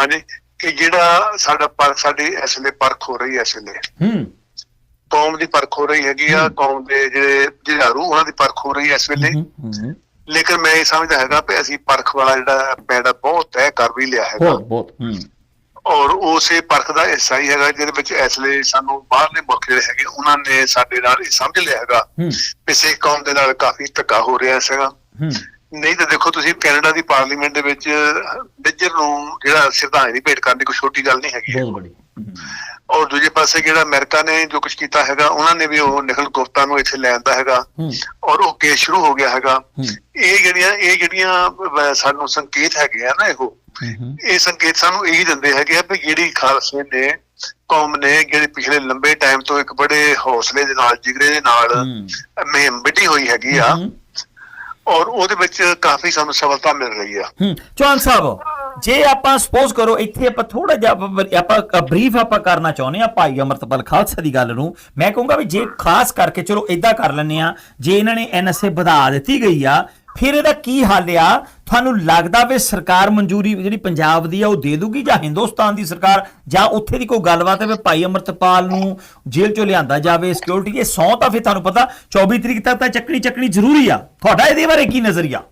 ਹਾਂਜੀ ਕਿ ਜਿਹੜਾ ਸਾਡਾ ਪਰਖ ਸਾਡੀ ਇਸ ਵੇਲੇ ਪਰਖ ਹੋ ਰਹੀ ਹੈ ਇਸ ਵੇਲੇ। ਹੂੰ। ਕੌਮ ਦੀ ਪਰਖ ਹੋ ਰਹੀ ਹੈਗੀ ਆ ਕੌਮ ਦੇ ਜਿਹੜੇ ਜਹਾਰੂ ਉਹਨਾਂ ਦੀ ਪਰਖ ਹੋ ਰਹੀ ਹੈ ਇਸ ਵੇਲੇ। ਲੇਕਿਨ ਮੈਂ ਇਹ ਸਮਝਦਾ ਹੈਗਾ ਕਿ ਅਸੀਂ ਪਰਖ ਵਾਲਾ ਜਿਹੜਾ ਪੈੜਾ ਬਹੁਤ ਤੈਅ ਕਰ ਵੀ ਲਿਆ ਹੈਗਾ। ਬਹੁਤ ਔਰ ਉਸੇ ਪਰਖ ਦਾ ਹਿੱਸਾ ਹੀ ਹੈਗਾ ਜਿਹਦੇ ਵਿੱਚ ਇਸ ਲਈ ਸਾਨੂੰ ਬਾਹਰਲੇ ਮੁਲਕ ਜਿਹੜੇ ਹੈਗੇ ਉਹਨਾਂ ਨੇ ਸਾਡੇ ਨਾਲ ਇਹ ਸਮਝ ਲਿਆ ਹੈਗਾ ਕਿ ਸਿੱਖ ਕੌਮ ਦੇ ਨਾਲ ਕਾਫੀ ਧੱਕਾ ਹੋ ਰਿਹਾ ਸੀਗਾ ਨਹੀਂ ਤਾਂ ਦੇਖੋ ਤੁਸੀਂ ਕੈਨੇਡਾ ਦੀ ਪਾਰਲੀਮੈਂਟ ਦੇ ਵਿੱਚ ਨਿੱਜਰ ਨੂੰ ਜਿਹੜਾ ਸ਼ਰਧਾਂਜਲੀ ਭੇਟ ਕਰਨ ਦੀ ਕੋਈ ਛੋਟੀ ਗੱਲ ਨਹੀਂ ਹੈਗੀ। ਬਹੁਤ ਬੜੀ। ਔਰ ਦੂਜੇ ਪਾਸੇ ਜਿਹੜਾ ਅਮਰੀਕਾ ਨੇ ਜੋ ਕੁਝ ਕੀਤਾ ਹੈਗਾ ਉਹਨਾਂ ਨੇ ਵੀ ਉਹ ਨਿਖਲ ਗੁਪਤਾ ਨੂੰ ਇੱਥੇ ਲੈ ਆਂਦਾ ਹੈਗਾ। ਔਰ ਉਹ ਕੇਸ ਸ਼ੁਰੂ ਹੋ ਗਿਆ ਹੈਗਾ। ਇਹ ਜਿਹੜੀਆਂ ਇਹ ਜਿਹੜੀਆਂ ਸਾਨੂੰ ਸੰਕੇਤ ਹੈਗੇ ਆ ਨਾ ਇਹੋ। ਇਹ ਸੰਕੇਤ ਸਾਨੂੰ ਇਹੀ ਦਿੰਦੇ ਹੈਗੇ ਆ ਵੀ ਜਿਹੜੀ ਖਾਲਸੇ ਨੇ ਕੌਮ ਨੇ ਜਿਹੜੇ ਪਿਛਲੇ ਲੰਬੇ ਟਾਈਮ ਤੋਂ ਇੱਕ ਬੜੇ ਹੌਸਲੇ ਦੇ ਨਾਲ ਜਿਗਰੇ ਦੇ ਨਾਲ ਮੁਹਿੰਮ ਵਿੱਢੀ ਹੋਈ ਹੈਗੀ ਆ। ਔਰ ਉਹਦੇ ਵਿੱਚ ਕਾਫੀ ਸਾਨੂੰ ਸਫਲਤਾ ਮਿਲ ਰਹੀ ਆ। ਚੌਹਾਨ ਸਾਹਿਬ ਜੇ ਆਪਾਂ ਸਪੋਜ਼ ਕਰੋ ਇੱਥੇ ਆਪਾਂ ਥੋੜਾ ਜਿਹਾ ਆਪਾਂ- ਬਰੀਫ ਆਪਾਂ ਕਰਨਾ ਚਾਹੁੰਦੇ ਆ ਭਾਈ ਅਮਰਤਪਾਲ ਖਾਲਸਾ ਦੀ ਗੱਲ ਨੂੰ। ਮੈਂ ਕਹੂੰਗਾ ਵੀ ਜੇ ਖਾਸ ਕਰਕੇ ਚਲੋ ਇਦਾਂ ਕਰ ਲੈਂਦੇ ਆ ਜੇ ਇਹਨਾਂ ਨੇ ਐਨਐਸਏ ਵਧਾ ਦਿੱਤੀ ਗਈ ਆ ਫਿਰ ਇਹਦਾ ਕੀ ਹੱਲ ਆ? ਤੁਹਾਨੂੰ ਲੱਗਦਾ ਵੀ ਸਰਕਾਰ ਮਨਜ਼ੂਰੀ ਜਿਹੜੀ ਪੰਜਾਬ ਦੀ ਆ ਉਹ ਦੇ ਦੂਗੀ ਜਾਂ ਹਿੰਦੁਸਤਾਨ ਦੀ ਸਰਕਾਰ? ਜਾਂ ਉੱਥੇ ਦੀ ਕੋਈ ਗੱਲਬਾਤ ਹੈ ਵੀ ਭਾਈ ਅਮਰਤਪਾਲ ਨੂੰ ਜੇਲ੍ਹ ਚੋਂ ਲਿਆਂਦਾ ਜਾਵੇ ਸਿਕਿਉਰਿਟੀ ਇਹ ਸੌ ਤਾਂ ਫਿਰ ਤੁਹਾਨੂੰ ਪਤਾ 24 ਤਰੀਕ ਤੱਕ ਤਾਂ ਚੱਕਣੀ ਚੱਕਣੀ ਜ਼ਰੂਰੀ ਆ। ਤੁਹਾਡਾ ਇਹਦੇ ਬਾਰੇ ਕੀ ਨਜ਼ਰੀਆ?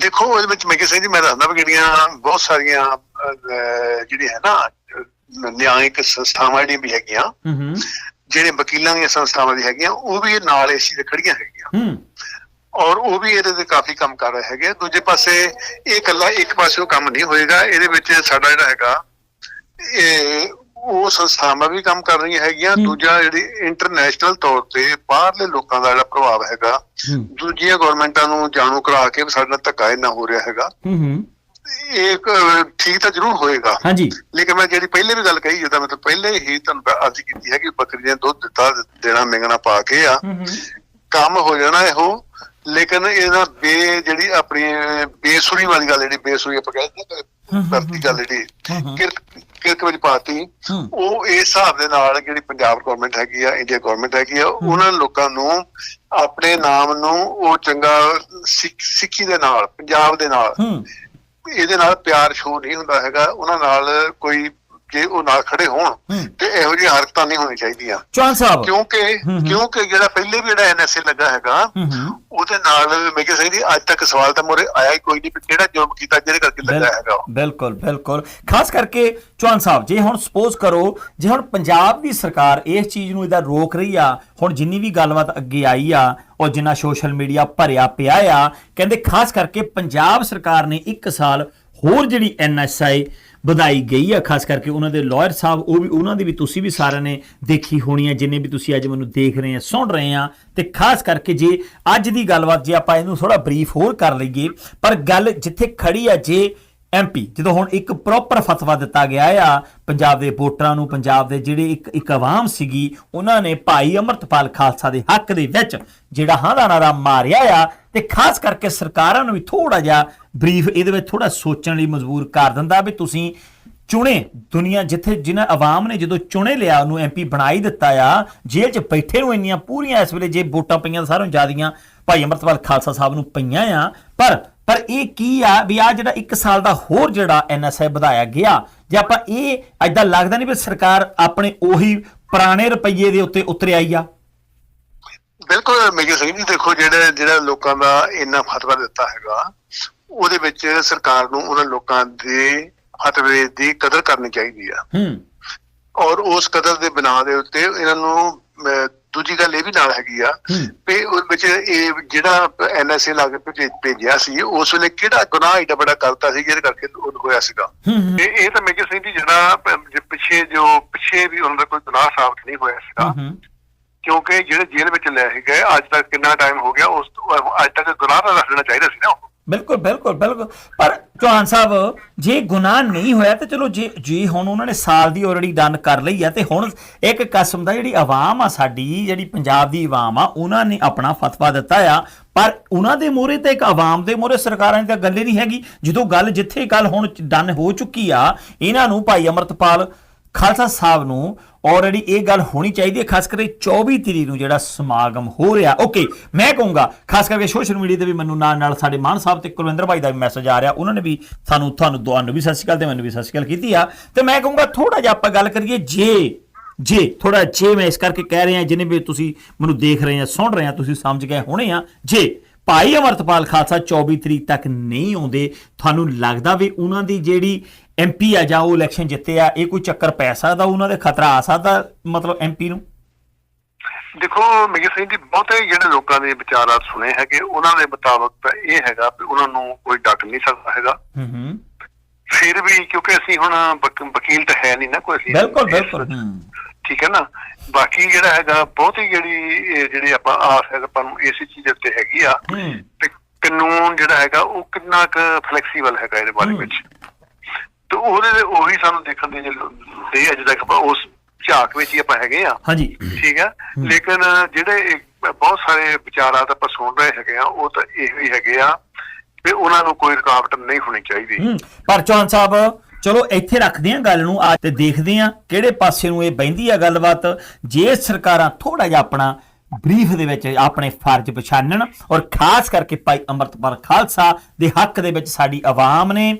ਦੇਖੋ ਉਹਦੇ ਵਿੱਚ ਮੈਂ ਕਿਸੇ ਜੀ ਮੈਂ ਦੱਸਦਾ ਵੀ ਜਿਹੜੀਆਂ ਬਹੁਤ ਸਾਰੀਆਂ ਜਿਹੜੀ ਹੈ ਨਾ ਨਿਆਂਇਕ ਸੰਸਥਾਵਾਂ ਜਿਹੜੀਆਂ ਵੀ ਹੈਗੀਆਂ ਜਿਹੜੇ ਵਕੀਲਾਂ ਦੀਆਂ ਸੰਸਥਾਵਾਂ ਵੀ ਹੈਗੀਆਂ ਉਹ ਵੀ ਨਾਲ ਏਸੀ ਦੇ ਖੜੀਆਂ ਹੈਗੀਆਂ। ਹੂੰ। ਔਰ ਉਹ ਵੀ ਇਹਦੇ ਤੇ ਕਾਫੀ ਕੰਮ ਕਰ ਰਹੇ ਹੈਗੇ ਦੂਜੇ ਪਾਸੇ ਇਹ ਇਕੱਲਾ ਇੱਕ ਪਾਸੇ ਉਹ ਕੰਮ ਨਹੀਂ ਹੋਏਗਾ। ਇਹਦੇ ਵਿੱਚ ਸਾਡਾ ਜਿਹੜਾ ਹੈਗਾ ਇਹ ਉਹ ਸੰਸਥਾਵਾਂ ਵੀ ਕੰਮ ਕਰ ਰਹੀਆਂ ਹੈਗੀਆਂ। ਦੂਜਾ ਜਿਹੜੀ ਇੰਟਰਨੈਸ਼ਨਲ ਤੌਰ ਤੇ ਬਾਹਰਲੇ ਲੋਕਾਂ ਦਾ ਜਿਹੜਾ ਪ੍ਰਭਾਵ ਹੈਗਾ ਦੂਜੀਆਂ ਗਵਰਨਮੈਂਟਾਂ ਨੂੰ ਜਾਣੂ ਕਰਾ ਕੇ ਸਾਡੇ ਨਾਲ ਧੱਕਾ ਇੰਨਾ ਹੋ ਰਿਹਾ ਹੈਗਾ। ਹੂੰ ਹੂੰ। ਇਹ ਇੱਕ ਠੀਕ ਤਾਂ ਜ਼ਰੂਰ ਹੋਏਗਾ। ਹਾਂਜੀ। ਲੇਕਿਨ ਮੈਂ ਜਿਹੜੀ ਪਹਿਲੇ ਵੀ ਗੱਲ ਕਹੀ ਜਿੱਦਾਂ ਮੈਂ ਤਾਂ ਪਹਿਲੇ ਹੀ ਤੁਹਾਨੂੰ ਅਰਜ਼ ਕੀਤੀ ਹੈ ਕਿ ਬੱਕਰੀਆਂ ਦੁੱਧ ਦਿੱਤਾ ਦੇਣਾ ਮੰਗਣਾ ਪਾ ਕੇ ਆ। ਕੰਮ ਹੋ ਜਾਣਾ ਇਹੋ। ਲੇਕਿਨ ਇਹਦਾ ਬੇ ਜਿਹੜੀ ਆਪਣੀ ਬੇਸੁਰੀ ਵਾਲੀ ਗੱਲ ਜਿਹੜੀ ਬੇਸੁਰੀ ਆਪਾਂ ਕਹਿੰਦੇ ਕਰਤੀ ਗੱਲ ਜਿਹੜੀ। ਕਿਰਕ ਵਿੱਚ ਪਾਤੀ। ਉਹ ਇਸ ਹਿਸਾਬ ਦੇ ਨਾਲ ਜਿਹੜੀ ਪੰਜਾਬ ਗਵਰਨਮੈਂਟ ਹੈਗੀ ਆ ਇੰਡੀਆ ਗਵਰਨਮੈਂਟ ਹੈਗੀ ਆ ਉਹਨਾਂ ਲੋਕਾਂ ਨੂੰ ਆਪਣੇ ਨਾਮ ਨੂੰ ਉਹ ਚੰਗਾ ਸਿੱਖ- ਦੇ ਨਾਲ ਪੰਜਾਬ ਦੇ ਨਾਲ ਇਹਦੇ ਨਾਲ ਪਿਆਰ ਸ਼ੋ ਨਹੀਂ ਹੁੰਦਾ ਹੈਗਾ ਉਹਨਾਂ ਨਾਲ ਕੋਈ ਜੇ ਉਹ ਨਾਲ ਖੜੇ ਹੋਣ। ਤੇ ਇਹੋ ਜਿਹੀ ਹਰਕਤਾਂ ਨਹੀਂ ਹੋਣੀ ਚਾਹੀਦੀਆਂ ਚੌਹਾਨ ਸਾਹਿਬ ਕਿਉਂਕਿ। ਕਿਉਂਕਿ ਜਿਹੜਾ ਪਹਿਲੇ ਵੀ ਜਿਹੜਾ ਐਨਐਸਏ ਲੱਗਾ ਹੈਗਾ ਉਹਦੇ ਨਾਲ ਮੈਂ ਕਿਹਾ ਸਹੀ ਅੱਜ ਤੱਕ ਸਵਾਲ ਤਾਂ ਮੋਰੇ ਆਇਆ ਹੀ ਕੋਈ ਨਹੀਂ ਵੀ ਕਿਹੜਾ ਜੁਰਮ ਕੀਤਾ ਜਿਹਦੇ ਕਰਕੇ ਲੱਗਾ ਹੈਗਾ। ਬਿਲਕੁਲ ਬਿਲਕੁਲ ਖਾਸ ਕਰਕੇ ਚੌਹਾਨ ਸਾਹਿਬ ਜੇ ਹੁਣ ਸਪੋਜ਼ ਕਰੋ ਜੇ ਹੁਣ ਪੰਜਾਬ ਦੀ ਸਰਕਾਰ ਇਸ ਚੀਜ਼ ਨੂੰ ਇਹਦਾ ਰੋਕ ਰਹੀ ਆ ਹੁਣ ਜਿੰਨੀ ਵੀ ਗੱਲਬਾਤ ਅੱਗੇ ਆਈ ਆ ਉਹ ਜਿੰਨਾ ਸੋਸ਼ਲ ਮੀਡੀਆ ਭਰਿਆ ਪਿਆ ਆ ਕਹਿੰਦੇ ਖਾਸ ਕਰਕੇ ਪੰਜਾਬ ਸਰਕਾਰ ਨੇ 1 ਸਾਲ ਹੋਰ ਜਿਹੜੀ ਐਨਐਸਆਈ ਵਧਾਈ ਗਈ ਆ, ਖਾਸ ਕਰਕੇ ਉਹਨਾਂ ਦੇ ਲਾਇਰ ਸਾਹਿਬ, ਉਹ ਵੀ, ਉਹਨਾਂ ਦੀ ਵੀ ਤੁਸੀਂ ਵੀ ਸਾਰਿਆਂ ਨੇ ਦੇਖੀ ਹੋਣੀ ਹੈ ਜਿੰਨੇ ਵੀ ਤੁਸੀਂ ਅੱਜ ਮੈਨੂੰ ਦੇਖ ਰਹੇ ਆ, ਸੁਣ ਰਹੇ ਆ, ਤੇ ਖਾਸ ਕਰਕੇ ਜੇ ਅੱਜ ਦੀ ਗੱਲਬਾਤ ਜੇ ਆਪਾਂ ਇਹਨੂੰ ਥੋੜਾ ਬਰੀਫ ਹੋਰ ਕਰ ਲਈਏ, ਪਰ ਗੱਲ ਜਿੱਥੇ ਖੜੀ ਆ ਜੇ ਐਮਪੀ ਜਦੋਂ ਹੁਣ ਇੱਕ ਪ੍ਰੋਪਰ ਫਤਵਾ ਦਿੱਤਾ ਗਿਆ ਆ, ਪੰਜਾਬ ਦੇ ਵੋਟਰਾਂ ਨੂੰ, ਪੰਜਾਬ ਦੇ ਜਿਹੜੇ ਇੱਕ ਇੱਕ ਆਵਾਮ ਸੀਗੀ, ਉਹਨਾਂ ਨੇ ਭਾਈ ਅਮਰਤਪਾਲ ਖਾਲਸਾ ਦੇ ਹੱਕ ਦੇ ਵਿੱਚ ਜਿਹੜਾ ਹਾਂ ਦਾ ਨਾਰਾ ਮਾਰਿਆ ਆ, ਤੇ ਖਾਸ ਕਰਕੇ ਸਰਕਾਰਾਂ ਨੂੰ ਵੀ ਥੋੜਾ ਜਿਹਾ ਬਰੀਫ ਇਹਦੇ ਵਿੱਚ ਥੋੜਾ ਸੋਚਣ ਲਈ ਮਜਬੂਰ ਕਰ ਦਿੰਦਾ ਵੀ ਤੁਸੀਂ ਚੁਣੇ ਦੁਨੀਆ ਜਿੱਥੇ ਜਿਨ੍ਹਾਂ ਆਵਾਮ ਨੇ ਜਦੋਂ ਚੁਣੇ ਲਿਆ, ਉਹਨੂੰ ਐਮਪੀ ਬਣਾਈ ਦਿੱਤਾ ਆ, ਜੇਲ੍ਹ 'ਚ ਬੈਠੇ ਨੂੰ ਇੰਨੀਆਂ ਪੂਰੀਆਂ ਇਸ ਵੇਲੇ ਜੇ ਵੋਟਾਂ ਪਈਆਂ ਤਾਂ ਸਾਰਿਆਂ ਨੂੰ ਜ਼ਿਆਦੀਆਂ ਭਾਈ ਅਮਰਤਪਾਲ ਖਾਲਸਾ ਸਾਹਿਬ ਨੂੰ ਪਈਆਂ ਆ, ਪਰ ਪਰ ਇਹ ਕੀ ਆ ਵੀ ਆ ਜਿਹੜਾ 1 ਸਾਲ ਦਾ ਹੋਰ ਜਿਹੜਾ ਐਨਐਸਏ ਵਧਾਇਆ ਗਿਆ ਜੇ ਆਪਾਂ ਇਹ ਐਦਾਂ ਲੱਗਦਾ ਨਹੀਂ ਵੀ ਸਰਕਾਰ ਆਪਣੇ ਉਹੀ ਪੁਰਾਣੇ ਰੁਪਈਏ ਦੇ ਉੱਤੇ ਉਤਰ ਆਈ ਆ? ਬਿਲਕੁਲ ਮੇਜਰ ਸਿੰਘ ਜੀ ਦੇਖੋ ਜਿਹੜੇ ਜਿਹੜਾ ਲੋਕਾਂ ਦਾ ਇੰਨਾ ਫਤਵਾ ਦਿੱਤਾ ਹੈਗਾ ਉਹਦੇ ਵਿੱਚ ਸਰਕਾਰ ਨੂੰ ਉਹਨਾਂ ਲੋਕਾਂ ਦੇ ਫਤਵੇ ਦੀ ਕਦਰ ਕਰਨੀ ਚਾਹੀਦੀ ਆ। ਹੂੰ। ਔਰ ਉਸ ਕਦਰ ਦੇ ਬਿਨਾਂ ਦੇ ਉੱਤੇ ਇਹਨਾਂ ਨੂੰ ਦੂਜੀ ਗੱਲ ਇਹ ਵੀ ਨਾਲ ਹੈਗੀ ਆ। ਵੀ ਉਸ ਵਿੱਚ ਇਹ ਜਿਹੜਾ ਐਨਐਸਏ ਲਾ ਕੇ ਭੇਜ- ਭੇਜਿਆ ਸੀ ਉਸ ਵੇਲੇ ਕਿਹੜਾ ਗੁਨਾਹ ਏਡਾ ਬੜਾ ਕਰਤਾ ਸੀ ਜਿਹਦੇ ਕਰਕੇ ਉਹ ਹੋਇਆ ਸੀਗਾ ਇਹ ਇਹ ਤਾਂ ਮੇਜਰ ਸਿੰਘ ਜੀ ਜਿਹੜਾ ਪਿੱਛੇ ਜੋ ਪਿੱਛੇ ਵੀ ਉਹਨਾਂ ਦਾ ਕੋਈ ਗੁਨਾਹ ਸਾਬਤ ਨਹੀਂ ਹੋਇਆ ਸੀਗਾ ਕਿਉਂਕਿ ਜਿਹੜੇ ਜੇਲ੍ਹ ਵਿੱਚ ਲੈ ਗਏ ਅੱਜ ਤੱਕ ਕਿੰਨਾ ਟਾਈਮ ਹੋ ਗਿਆ ਉਸ ਤੋਂ ਅੱਜ ਤੱਕ ਗੁਨਾਹ ਦਾ ਦੱਸਣਾ ਚਾਹੀਦਾ ਸੀ ਨਾ ਉਹ। ਬਿਲਕੁਲ ਬਿਲਕੁਲ ਬਿਲਕੁਲ। ਪਰ ਚੌਹਾਨ ਸਾਹਿਬ, ਜੇ ਗੁਨਾਹ ਨਹੀਂ ਹੋਇਆ ਤੇ ਚਲੋ ਜੇ ਜੇ ਹੁਣ ਉਹਨਾਂ ਨੇ ਸਾਲ ਦੀ ਆਲਰੇਡੀ ਡਨ ਕਰ ਲਈ ਆ ਤੇ ਹੁਣ ਇੱਕ ਕਸਮ ਦਾ ਜਿਹੜੀ ਆਵਾਮ ਆ ਸਾਡੀ, ਜਿਹੜੀ ਪੰਜਾਬ ਦੀ ਆਵਾਮ ਆ, ਉਹਨਾਂ ਨੇ ਆਪਣਾ ਫਤਵਾ ਦਿੱਤਾ ਆ। ਪਰ ਉਹਨਾਂ ਦੇ ਮੋਰੇ ਤੇ ਇੱਕ ਆਵਾਮ ਦੇ ਮੋਰੇ ਸਰਕਾਰਾਂ ਦੀ ਤਾਂ ਗੱਲ ਹੀ ਨਹੀਂ ਹੈਗੀ। ਜਦੋਂ ਗੱਲ ਜਿੱਥੇ ਗੱਲ ਹੁਣ ਡਨ ਹੋ ਚੁੱਕੀ ਆ, ਇਹਨਾਂ ਨੂੰ ਭਾਈ ਅਮਰਤਪਾਲ ਖਾਲਸਾ ਸਾਹਿਬ ਨੂੰ ਆਲਰੇਡੀ ਇਹ ਗੱਲ ਹੋਣੀ ਚਾਹੀਦੀ ਹੈ, ਖਾਸ ਕਰਕੇ 24 ਤਰੀਕ ਨੂੰ ਜਿਹੜਾ ਸਮਾਗਮ ਹੋ ਰਿਹਾ। ਓਕੇ ਮੈਂ ਕਹੂੰਗਾ, ਖਾਸ ਕਰਕੇ ਸੋਸ਼ਲ ਮੀਡੀਆ ਤੇ ਵੀ ਮੈਨੂੰ ਨਾਲ ਨਾਲ ਸਾਡੇ ਮਾਨ ਸਾਹਿਬ ਤੇ ਕੁਲਵਿੰਦਰ ਭਾਈ ਦਾ ਵੀ ਮੈਸੇਜ ਆ ਰਿਹਾ। ਉਹਨਾਂ ਨੇ ਵੀ ਸਾਨੂੰ ਤੁਹਾਨੂੰ ਦੋਵਾਂ ਨੂੰ ਵੀ ਸਤਿ ਸ਼੍ਰੀ ਅਕਾਲ ਤੇ ਮੈਨੂੰ ਵੀ ਸਤਿ ਸ਼੍ਰੀ ਅਕਾਲ ਕੀਤੀ ਆ। ਤੇ ਮੈਂ ਕਹੂੰਗਾ ਥੋੜਾ ਜਿਹਾ ਆਪਾਂ ਗੱਲ ਕਰੀਏ ਜੇ ਜੇ ਥੋੜਾ ਜੇ ਮੈਂ ਇਸ ਕਰਕੇ ਕਹਿ ਰਿਹਾ, ਜਿਨੇ ਵੀ ਤੁਸੀਂ ਮੈਨੂੰ ਦੇਖ ਰਹੇ ਆ, ਸੁਣ ਰਹੇ ਆ, ਤੁਸੀਂ ਸਮਝ ਗਏ ਹੋਣੇ ਆ। ਜੇ ਭਾਈ ਅਮਰਤਪਾਲ ਖਾਲਸਾ 24 ਤਰੀਕ ਤੱਕ ਨਹੀਂ ਆਉਂਦੇ, ਤੁਹਾਨੂੰ ਲੱਗਦਾ ਵੀ ਉਹਨਾਂ ਦੀ ਜਿਹੜੀ ਐਮਪੀ ਆ ਜਾਂ ਉਹ ਇਲੈਕਸ਼ਨ ਜਿੱਤੇ ਆ ਇਹ ਕੋਈ ਚੱਕਰ ਪੈ ਸਕਦਾ? ਉਹਨਾਂ ਦੇ ਖਤਰਾ ਆ ਸਕਦਾ ਮਤਲਬ ਐਮਪੀ ਨੂੰ? ਦੇਖੋ ਮੇਜਰ ਸਿੰਘ ਜੀ ਬਹੁਤੇ ਜਿਹੜੇ ਲੋਕਾਂ ਦੇ ਵਿਚਾਰਾਂ ਸੁਣੇ ਹੈਗੇ ਉਹਨਾਂ ਦੇ ਮੁਤਾਬਕ ਇਹ ਹੈਗਾ ਵੀ ਉਹਨਾਂ ਨੂੰ ਕੋਈ ਡੱਕ ਨਹੀਂ ਸਕਦਾ ਹੈਗਾ। ਹੂੰ ਹੂੰ। ਫਿਰ ਵੀ ਕਿਉਂਕਿ ਅਸੀਂ ਹੁਣ ਵਕ- ਵਕੀਲ ਤਾਂ ਹੈ ਨਹੀਂ ਨਾ ਕੋਈ ਅਸੀਂ। ਬਿਲਕੁਲ ਬਿਲਕੁਲ ਹੂੰ। ਠੀਕ ਹੈ ਨਾ? ਬਾਕੀ ਜਿਹੜਾ ਹੈਗਾ ਬਹੁਤੀ ਜਿਹੜੀ ਜਿਹੜੀ ਆਪਾਂ ਆਸ ਹੈ ਆਪਾਂ ਨੂੰ ਇਸੇ ਚੀਜ਼ ਦੇ ਉੱਤੇ ਹੈਗੀ ਆ। ਤੇ ਕਾਨੂੰਨ ਜਿਹੜਾ ਹੈਗਾ ਉਹ ਕਿੰਨਾ ਕੁ ਫਲੈਕਸੀਬਲ ਹੈਗਾ ਇਹਦੇ ਬਾਰੇ। ਵਿੱਚ? ਤੇ ਉਹਦੇ ਉਹੀ ਸਾਨੂੰ ਦੇਖਣ ਦੀ ਦੇ ਅੱਜ ਤੱਕ ਆਪਾਂ ਉਸ ਝਾਕ ਵਿੱਚ ਹੀ ਆਪਾਂ ਹੈਗੇ ਆ। ਹਾਂਜੀ। ਠੀਕ ਹੈ? ਲੇਕਿਨ ਜਿਹੜੇ ਬਹੁਤ ਸਾਰੇ ਵਿਚਾਰਾਂ ਤਾਂ ਆਪਾਂ ਸੁਣ ਰਹੇ ਹੈਗੇ ਆ ਉਹ ਤਾਂ ਇਹੋ ਹੀ ਹੈਗੇ ਆ ਵੀ ਉਹਨਾਂ ਨੂੰ ਕੋਈ ਰੁਕਾਵਟ ਨਹੀਂ ਹੋਣੀ ਚਾਹੀਦੀ। ਪਰ ਚੌਹਾਨ ਸਾਹਿਬ ਚਲੋ ਇੱਥੇ ਰੱਖਦੇ ਆ ਗੱਲ ਨੂੰ ਆ ਤੇ ਦੇਖਦੇ ਆ ਕਿਹੜੇ ਪਾਸੇ ਨੂੰ ਇਹ ਬੈਂਦੀ ਆ ਗੱਲਬਾਤ। ਜੇ ਸਰਕਾਰਾਂ ਥੋੜਾ ਜਿਹਾ ਆਪਣਾ ਬਰੀਫ ਦੇ ਵਿੱਚ ਆਪਣੇ ਫਰਜ਼ ਪਛਾਣਨ ਔਰ ਖਾਸ ਕਰਕੇ ਭਾਈ ਅੰਮ੍ਰਿਤਪਾਲ ਖਾਲਸਾ ਦੇ ਹੱਕ ਦੇ ਵਿੱਚ ਸਾਡੀ ਆਵਾਮ ਨੇ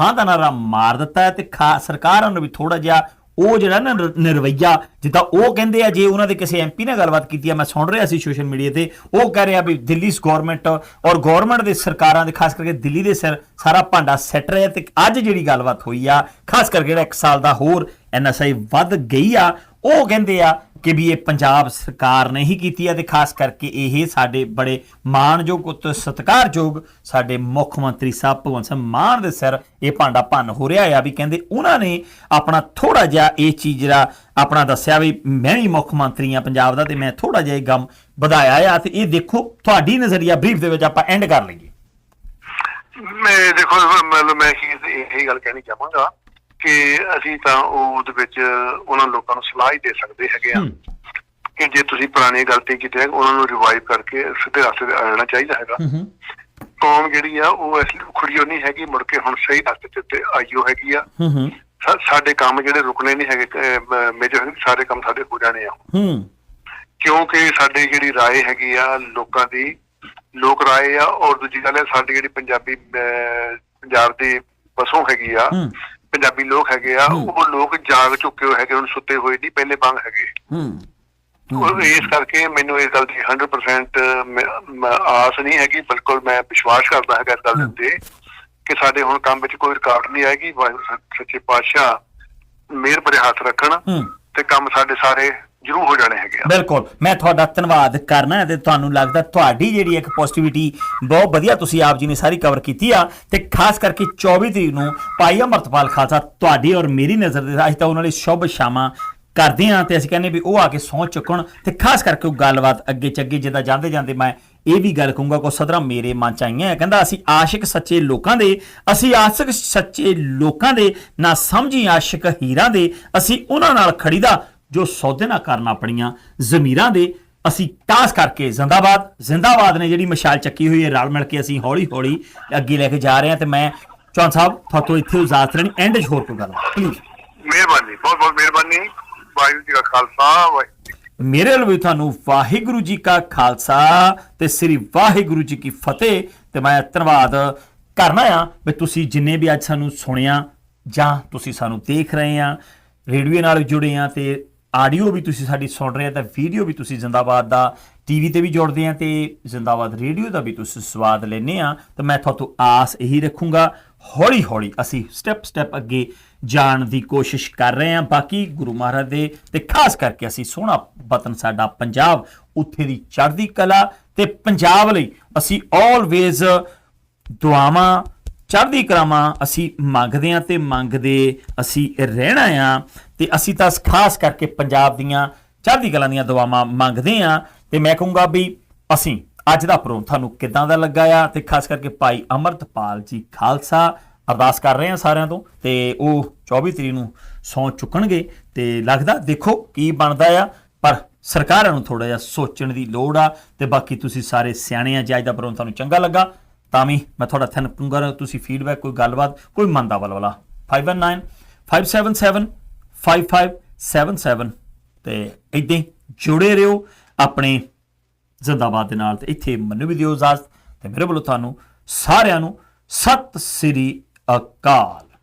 ਹਾਂ ਦਾ ਨਾਰਾ ਮਾਰ ਦਿੱਤਾ ਹੈ ਤੇ ਖਾ ਸਰਕਾਰਾਂ ਨੂੰ ਵੀ ਥੋੜਾ ਜਿਹਾ ਉਹ ਜਿਹੜਾ ਨਾ ਨਿਰ- ਨਿਰਵਈਆ ਜਿੱਦਾਂ ਉਹ ਕਹਿੰਦੇ ਆ, ਜੇ ਉਹਨਾਂ ਦੇ ਕਿਸੇ ਐਮਪੀ ਨਾਲ ਗੱਲਬਾਤ ਕੀਤੀ ਆ, ਮੈਂ ਸੁਣ ਰਿਹਾ ਸੀ ਸੋਸ਼ਲ ਮੀਡੀਆ ਤੇ, ਉਹ ਕਹਿ ਰਿਹਾ ਵੀ ਦਿੱਲੀ ਗਵਰਨਮੈਂਟ ਔਰ ਗਵਰਨਮੈਂਟ ਦੇ ਸਰਕਾਰਾਂ ਦੇ, ਖਾਸ ਕਰਕੇ ਦਿੱਲੀ ਦੇ ਸਿਰ ਸਾਰਾ ਭਾਂਡਾ ਸੈੱਟ ਰਿਹਾ ਤੇ ਅੱਜ ਜਿਹੜੀ ਗੱਲਬਾਤ ਹੋਈ ਆ, ਖਾਸ ਕਰਕੇ ਜਿਹੜਾ 1 ਸਾਲ ਦਾ ਹੋਰ ਐਨਐਸਆਈ ਵੱਧ ਗਈ ਆ, ਉਹ ਕਹਿੰਦੇ ਆ ਕਿ ਵੀ ਇਹ ਪੰਜਾਬ ਸਰਕਾਰ ਨੇ ਹੀ ਕੀਤੀ ਹੈ ਤੇ ਖਾਸ ਕਰਕੇ ਇਹ ਸਾਡੇ ਬੜੇ ਮਾਣਯੋਗ ਉਤ ਸਤਿਕਾਰਯੋਗ ਸਾਡੇ ਮੁੱਖ ਮੰਤਰੀ ਸਾਹਿਬ ਭਗਵੰਤ ਸਿੰਘ ਮਾਨ ਦੇ ਸਿਰ ਇਹ ਭਾਂਡਾ ਭੰਨ ਹੋ ਰਿਹਾ ਆ ਵੀ ਕਹਿੰਦੇ ਉਹਨਾਂ ਨੇ ਆਪਣਾ ਥੋੜਾ ਜਿਹਾ ਇਹ ਚੀਜ਼ ਜਿਹੜਾ ਆਪਣਾ ਦੱਸਿਆ ਵੀ ਮੈਂ ਵੀ ਮੁੱਖ ਮੰਤਰੀ ਆ ਪੰਜਾਬ ਦਾ ਤੇ ਮੈਂ ਥੋੜਾ ਜਿਹਾ ਇਹ ਗਮ ਵਧਾਇਆ ਆ ਤੇ ਇਹ ਦੇਖੋ ਤੁਹਾਡੀ ਨਜ਼ਰੀਆ ਬਰੀਫ ਦੇ ਵਿੱਚ ਆਪਾਂ ਐਂਡ ਕਰ ਲਈਏ। ਮੈਂ ਦੇਖੋ ਮਤਲਬ ਮੈਂ ਇਹ ਗੱਲ ਕਹਿਣੀ ਚਾਹਾਂਗਾ ਕਿ ਅਸੀਂ ਤਾਂ ਉਹ ਉਹਦੇ ਵਿੱਚ ਉਹਨਾਂ ਲੋਕਾਂ ਨੂੰ ਸਲਾਹ ਹੀ ਦੇ ਸਕਦੇ ਹੈਗੇ ਆ ਕਿ ਜੇ ਤੁਸੀਂ ਪੁਰਾਣੀ ਗਲਤੀ ਕੀਤੀ ਹੈ ਉਹਨਾਂ ਨੂੰ ਰਿਵਾਈਵ ਕਰਕੇ ਸਿੱਧੇ ਰਸਤੇ ਤੇ ਆ ਜਾਣਾ ਚਾਹੀਦਾ ਹੈਗਾ ਹੂੰ ਕੌਮ ਜਿਹੜੀ ਆ ਉਹ ਇਸ ਲਈ ਉਖੜੀਓ ਨਹੀਂ ਹੈਗੀ ਮੁੜ ਕੇ ਹੁਣ ਸਹੀ ਰਸਤੇ ਤੇ- ਤੇ ਆਈਓ ਹੈਗੀ ਆ ਹੂੰ ਹੂੰ ਸਾ- ਸਾਡੇ ਕੰਮ ਜਿਹੜੇ ਰੁਕਣੇ ਨਹੀਂ ਹੈਗੇ ਮੇਜਰ ਸਾਰੇ ਕੰਮ ਸਾਡੇ ਹੋ ਜਾਣੇ ਆ ਹੂੰ ਕਿਉਂਕਿ ਸਾਡੀ ਜਿਹੜੀ رائے ਹੈਗੀ ਆ ਲੋਕਾਂ ਦੀ ਲੋਕ ਰਾਏ ਆ ਔਰ ਦੂਜੀ ਗੱਲ ਹੈ ਸਾਡੀ ਜਿਹੜੀ ਪੰਜਾਬੀ ਅਹ, ਪੰਜਾਬ ਦੀ ਵਸੋਂ ਹੈਗੀ ਆ ਹੂੰ ਪੰਜਾਬੀ ਲੋਕ ਹੈਗੇ ਆ ਉਹ ਲੋਕ ਜਾਗ ਚੁੱਕੇ ਹੋਏ ਹੈਗੇ ਹੁਣ ਸੁੱਤੇ ਹੋਏ ਨਹੀਂ ਪਹਿਲੇ ਬੰਗ ਹੈਗੇ। ਹੂੰ। ਉਹ ਇਸ ਕਰਕੇ ਮੈਨੂੰ ਇਸ ਗੱਲ ਦੀ 100% ਮੈਂ- ਮੈਂ ਆਸ ਨਹੀਂ ਹੈਗੀ ਬਿਲਕੁਲ ਮੈਂ ਵਿਸ਼ਵਾਸ ਕਰਦਾ ਹੈਗਾ ਇਸ ਗੱਲ ਦੇ ਉੱਤੇ ਕਿ ਸਾਡੇ ਹੁਣ ਕੰਮ ਵਿੱਚ ਕੋਈ ਰੁਕਾਵਟ ਨਹੀਂ ਆਏਗੀ ਸੱਚੇ ਪਾਤਸ਼ਾਹ ਮਿਹਰ ਭਰੇ ਹੱਥ ਰੱਖਣ ਤੇ ਕੰਮ ਸਾਡੇ ਸਾਰੇ ਜ਼ਰੂਰ ਹੋ ਜਾਣੇ ਹੈਗੇ ਆ। ਬਿਲਕੁਲ। ਮੈਂ ਤੁਹਾਡਾ ਧੰਨਵਾਦ ਕਰਨਾ ਤੇ ਤੁਹਾਨੂੰ ਲੱਗਦਾ ਤੁਹਾਡੀ ਜਿਹੜੀ ਇੱਕ ਪੋਜ਼ਿਟਿਵਿਟੀ ਬਹੁਤ ਵਧੀਆ ਤੁਸੀਂ ਆਪ ਜੀ ਨੇ ਸਾਰੀ ਕਵਰ ਕੀਤੀ ਆ ਤੇ ਖਾਸ ਕਰਕੇ 24 ਤਰੀਕ ਨੂੰ ਭਾਈ ਅਮਰਤਪਾਲ ਖਾਲਸਾ ਤੁਹਾਡੀ ਔਰ ਮੇਰੀ ਨਜ਼ਰ ਦੇ ਅੱਜ ਤਾਂ ਉਹਨਾਂ ਲਈ ਸ਼ੁਭ ਸ਼ਾਮਾਂ ਕਰਦੇ ਆ ਤੇ ਅਸੀਂ ਕਹਿੰਦੇ ਵੀ ਉਹ ਆ ਕੇ ਸਹੁੰ ਚੁੱਕਣ ਤੇ ਖਾਸ ਕਰਕੇ ਉਹ ਗੱਲਬਾਤ ਅੱਗੇ ਚੱਗੇ ਜਿੱਦਾਂ ਜਾਂਦੇ ਜਾਂਦੇ ਮੈਂ ਇਹ ਵੀ ਗੱਲ ਕਹੂੰਗਾ ਕੋ ਸਦਰਾ ਮੇਰੇ ਮਨ ਚ ਆਈਆਂ ਕਹਿੰਦਾ ਅਸੀਂ ਆਸ਼ਿਕ ਸੱਚੇ ਲੋਕਾਂ ਦੇ, ਅਸੀਂ ਆਸ਼ਿਕ ਸੱਚੇ ਲੋਕਾਂ ਦੇ ਨਾ ਸਮਝੀ ਆਸ਼ਿਕ ਹੀਰਾਂ ਦੇ, ਅਸੀਂ ਉਹਨਾਂ ਨਾਲ ਖੜੀਦਾ ਜੋ ਸੌਦੇ ਨਾ ਕਰਨ ਆਪਣੀਆਂ ਜ਼ਮੀਰਾਂ ਦੇ ਅਸੀਂ ਟਾਸ ਕਰਕੇ ਜ਼ਿੰਦਾਬਾਦ ਜ਼ਿੰਦਾਬਾਦ ਨੇ ਜਿਹੜੀ ਮਸ਼ਾਲ ਚੱਕੀ ਹੋਈ ਹੈ ਰਲ ਮਿਲ ਕੇ ਅਸੀਂ ਹੌਲੀ ਹੌਲੀ ਅੱਗੇ ਲੈ ਕੇ ਜਾ ਰਹੇ ਹਾਂ ਤੇ ਮੈਂ ਚੌਹਾਨ ਸਾਹਿਬ ਤੁਹਾਤੋਂ ਇੱਥੇ ਇਜਾਜ਼ਤ ਲੈਣੀ ਐਂਡ 'ਚ ਹੋਰ ਕੋਈ ਗੱਲ ਪਲੀਜ਼ ਮਿਹਰਬਾਨੀ ਬਹੁਤ ਬਹੁਤ ਮਿਹਰਬਾਨੀ ਵਾਹਿਗੁਰੂ ਜੀ ਕਾ ਖਾਲਸਾ। ਮੇਰੇ ਵੱਲੋਂ ਵੀ ਤੁਹਾਨੂੰ ਵਾਹਿਗੁਰੂ ਜੀ ਕਾ ਖਾਲਸਾ ਤੇ ਸ੍ਰੀ ਵਾਹਿਗੁਰੂ ਜੀ ਕੀ ਫਤਿਹ ਤੇ ਮੈਂ ਧੰਨਵਾਦ ਕਰਨਾ ਆ ਵੀ ਤੁਸੀਂ ਜਿੰਨੇ ਵੀ ਅੱਜ ਸਾਨੂੰ ਸੁਣਿਆ ਜਾਂ ਤੁਸੀਂ ਸਾਨੂੰ ਦੇਖ ਰਹੇ ਆ ਰੇਡੀਓ ਨਾਲ ਜੁੜੇ ਆ ਤੇ ਆਡੀਓ ਵੀ ਤੁਸੀਂ ਸਾਡੀ ਸੁਣ ਰਹੇ ਆ ਤਾਂ ਵੀਡੀਓ ਵੀ ਤੁਸੀਂ ਜ਼ਿੰਦਾਬਾਦ ਦਾ ਟੀਵੀ ਤੇ ਵੀ ਜੋੜਦੇ ਆ ਤੇ ਜ਼ਿੰਦਾਬਾਦ ਰੇਡੀਓ ਦਾ ਵੀ ਤੁਸੀਂ ਸਵਾਦ ਲੈਨੇ ਆ। ਤਾਂ ਮੈਂ ਤੁਹਾਤੋਂ ਆਸ ਇਹੀ ਰੱਖੂੰਗਾ ਹੌਲੀ ਹੌਲੀ ਅਸੀਂ ਸਟੈਪ ਸਟੈਪ ਅੱਗੇ ਜਾਣ ਦੀ ਕੋਸ਼ਿਸ਼ ਕਰ ਰਹੇ ਹਾਂ ਬਾਕੀ ਗੁਰੂ ਮਹਾਰਾਜ ਦੇ ਤੇ ਖਾਸ ਕਰਕੇ ਅਸੀਂ ਸੋਹਣਾ ਵਤਨ ਸਾਡਾ ਪੰਜਾਬ, ਉੱਥੇ ਦੀ ਚੜ੍ਹਦੀ ਕਲਾ ਤੇ ਪੰਜਾਬ ਲਈ ਅਸੀਂ ਆਲਵੇਜ਼ ਦੁਆਵਾਂ ਚੜ੍ਹਦੀ ਕਰਾਵਾਂ ਅਸੀਂ ਮੰਗਦੇ ਹਾਂ ਤੇ ਮੰਗਦੇ ਅਸੀਂ ਰਹਿਣਾ ਆ ਤੇ ਅਸੀਂ ਤਾਂ ਖਾਸ ਕਰਕੇ ਪੰਜਾਬ ਦੀਆਂ ਚੜ੍ਹਦੀ ਕਲਾਂ ਦੀਆਂ ਦੁਆਵਾਂ ਮੰਗਦੇ ਆ ਤੇ ਮੈਂ ਕਹੂੰਗਾ ਵੀ ਅਸੀਂ ਅੱਜ ਦਾ ਪ੍ਰੋਗਰਾਮ ਤੁਹਾਨੂੰ ਕਿਦਾਂ ਦਾ ਲੱਗਾ ਆ ਤੇ ਖਾਸ ਕਰਕੇ ਭਾਈ ਅਮਰਤਪਾਲ ਜੀ ਖਾਲਸਾ ਅਰਦਾਸ ਕਰ ਰਹੇ ਆ ਸਾਰਿਆਂ ਤੋਂ ਤੇ ਉਹ 24 ਤਰੀਕ ਨੂੰ ਸੌ ਚੁੱਕਣਗੇ ਤੇ ਲੱਗਦਾ ਦੇਖੋ ਕੀ ਬਣਦਾ ਆ, ਪਰ ਸਰਕਾਰਾਂ ਨੂੰ ਥੋੜਾ ਜਿਹਾ ਸੋਚਣ ਦੀ ਲੋੜ ਆ ਤੇ ਬਾਕੀ ਤੁਸੀਂ ਸਾਰੇ ਸਿਆਣੇ ਆ, ਜੇ ਅੱਜ ਦਾ ਪ੍ਰੋਗਰਾਮ ਤੁਹਾਨੂੰ ਚੰਗਾ ਲੱਗਾ ਤਾਂ ਵੀ ਮੈਂ ਤੁਹਾਡਾ ਥੈਂਕੂਗਾ ਤੁਸੀਂ ਫੀਡਬੈਕ ਕੋਈ ਗੱਲਬਾਤ, ਕੋਈ ਮੰਦਾ ਬਲਵਲਾ 519 577 5577 ਤੇ ਇਦਾਂ ਜੁੜੇ ਰਹੋ ਆਪਣੇ ਜ਼ਿੰਦਾਬਾਦ ਦੇ ਨਾਲ। ਤੇ ਇੱਥੇ ਮੈਨੂੰ ਵੀ ਦਿਓ ਇਜਾਜ਼ਤ। ਤੇ ਮੇਰੇ ਵੱਲੋਂ ਤੁਹਾਨੂੰ ਸਾਰਿਆਂ ਨੂੰ ਸਤਿ ਸ੍ਰੀ ਅਕਾਲ।